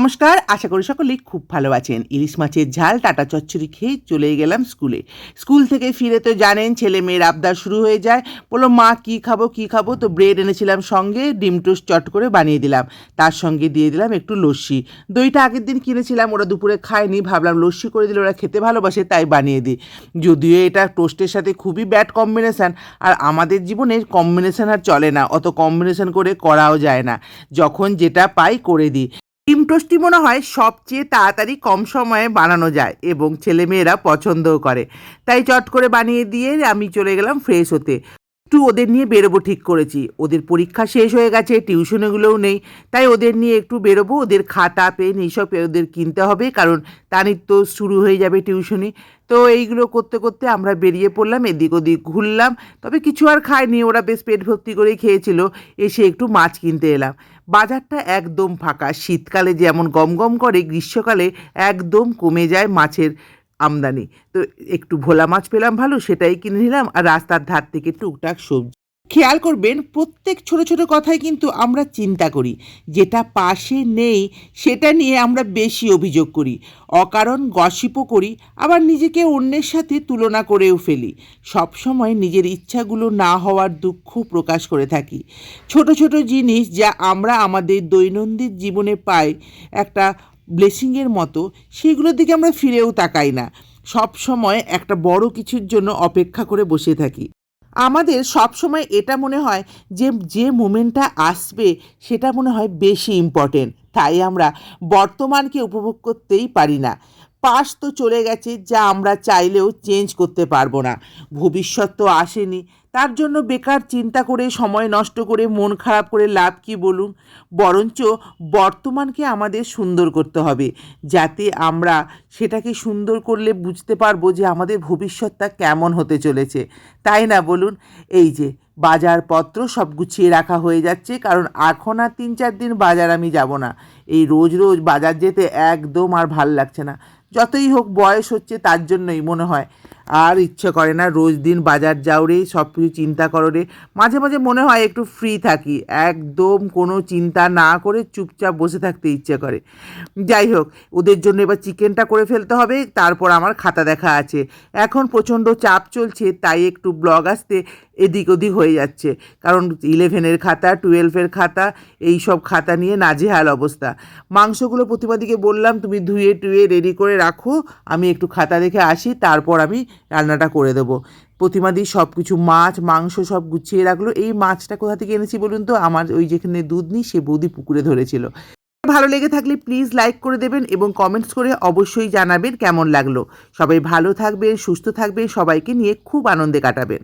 নমস্কার, আশা করি সকলেই খুব ভালো আছেন। ইলিশ মাছের ঝাল, টাটা চচ্চড়ি খেয়ে চলে গেলাম স্কুলে। স্কুল থেকে ফিরে তো জানেন, ছেলে মেয়ের আবদার শুরু হয়ে যায়। বলল, মা, কি খাব কি খাব? তো ব্রেড এনেছিলাম সঙ্গে, ডিম টোস্ট চট করে বানিয়ে দিলাম। তার সঙ্গে দিয়ে দিলাম একটু লস্যি। দইটা আগের দিন কিনেছিলাম, ওরা দুপুরে খায়নি। ভাবলাম লস্যি করে দিলে ওরা খেতে ভালোবাসে, তাই বানিয়ে দিই। যদিও এটা টোস্টের সাথে খুবই ব্যাড কম্বিনেশান, আর আমাদের জীবনে কম্বিনেশান আর চলে না, অত কম্বিনেশান করে করাও যায় না। যখন যেটা পাই করে দিই। ডিম টোস্টই মনে হয় সবচেয়ে তাড়াতাড়ি কম সময়ে বানানো যায় এবং ছেলেমেয়েরা পছন্দও করে। তাই চট করে বানিয়ে দিয়ে আমি চলে গেলাম ফ্রেশ হতে। একটু ওদের নিয়ে বেরোবো ঠিক করেছি। ওদের পরীক্ষা শেষ হয়ে গেছে টিউশনেগুলোও নেই। তাই ওদের নিয়ে একটু বেরোবো, ওদের খাতা, পেন এইসব ওদের কিনতে হবে কারণ তারই তো শুরু হয়ে যাবে টিউশনি তো এইগুলো করতে করতে আমরা বেরিয়ে পড়লাম, এদিক ওদিক ঘুরলাম। তবে কিছু আর খায়নি ওরা বেশ পেট ভর্তি করেই খেয়েছিল। এসে একটু মাছ কিনতে এলাম। বাজারটা একদম ফাঁকা। শীতকালে যেমন গম গম করে, গ্রীষ্মকালে একদম কমে যায় মাছের আমদানি। তো একটু ভোলা মাছ পেলাম ভালো, সেটাই কিনে নিলাম আর রাস্তার ধার থেকে টুকটাক সবজি খেয়াল করবেন, প্রত্যেক ছোট ছোট কথাই কিন্তু আমরা চিন্তা করি। যেটা পাশে নেই, সেটা নিয়ে আমরা বেশি অভিযোগ করি। অকারণ গসিপও করি, আবার নিজেকে অন্যের সাথে তুলনা করেও ফেলি। সবসময় নিজের ইচ্ছাগুলো না হওয়ার দুঃখ প্রকাশ করে থাকি। ছোট ছোট জিনিস যা আমরা আমাদের দৈনন্দিন জীবনে পাই, একটা ব্লেসিংয়ের মতো, সেগুলোর দিকে আমরা ফিরেও তাকাই না। সব সময় একটা বড় কিছুর জন্য অপেক্ষা করে বসে থাকি। আমাদের সব সময় এটা মনে হয় যে যে মোমেন্টটা আসবে সেটা মনে হয় বেশি ইম্পর্টেন্ট তাই আমরা বর্তমানকে উপভোগ করতেই পারি না। পাস তো চলে গেছে, যা আমরা চাইলেও চেঞ্জ করতে পারব না। ভবিষ্যৎ তো আসেনি। তার জন্য বেকার চিন্তা করে, সময় নষ্ট করে, মন খারাপ করে লাভ কি বলুন? বরঞ্চ বর্তমানকে আমাদের সুন্দর করতে হবে, যাতে আমরা সেটাকে সুন্দর করলে বুঝতে পারব যে আমাদের ভবিষ্যৎটা কেমন হতে চলেছে। তাই না বলুন? এই যে, বাজারপত্র সব গুছিয়ে রাখা হয়ে যাচ্ছে, কারণ এখন আর তিন চার দিন বাজার আমি যাব না। এই রোজ রোজ বাজার যেতে একদম আর ভালো লাগছে না। যতই হোক বয়স হচ্ছে তার জন্যই মনে হয়। আর ইচ্ছে করে না, রোজ দিন বাজার যাও রে সব কিছু চিন্তা করো রে। মাঝে মাঝে মনে হয় একটু ফ্রি থাকি, একদম কোনো চিন্তা না করে চুপচাপ বসে থাকতে ইচ্ছে করে। যাই হোক, ওদের জন্য এবার চিকেনটা করে ফেলতে হবে, তারপর আমার খাতা দেখা আছে। এখন প্রচণ্ড চাপ চলছে, তাই একটু ব্লগ আসতে এদিক ওদিক হয়ে যাচ্ছে। কারণ ইলেভেনের খাতা টুয়েলভের খাতা, এই সব খাতা নিয়ে নাজেহাল অবস্থা। মাংসগুলো প্রতিমাদিকে বললাম, তুমি ধুয়ে টুয়ে রেডি করে রাখো, আমি একটু খাতা দেখে আসি, তারপর আমি রান্নাটা করে দেবো। প্রতিমাদি সব কিছু মাছ, মাংস সব গুছিয়ে রাখল। এই মাছটা কোথা থেকে এনেছি বলুন তো? আমার ওই যেখানে দুধ নিই, সে বৌদি পুকুরে ধরেছিল। ভালো লেগে থাকলে প্লিজ লাইক করে দেবেন এবং কমেন্টস করে অবশ্যই জানাবেন কেমন লাগল। সবাই ভালো থাকবেন, সুস্থ থাকবেন, সবাইকে নিয়ে খুব আনন্দে কাটাবেন।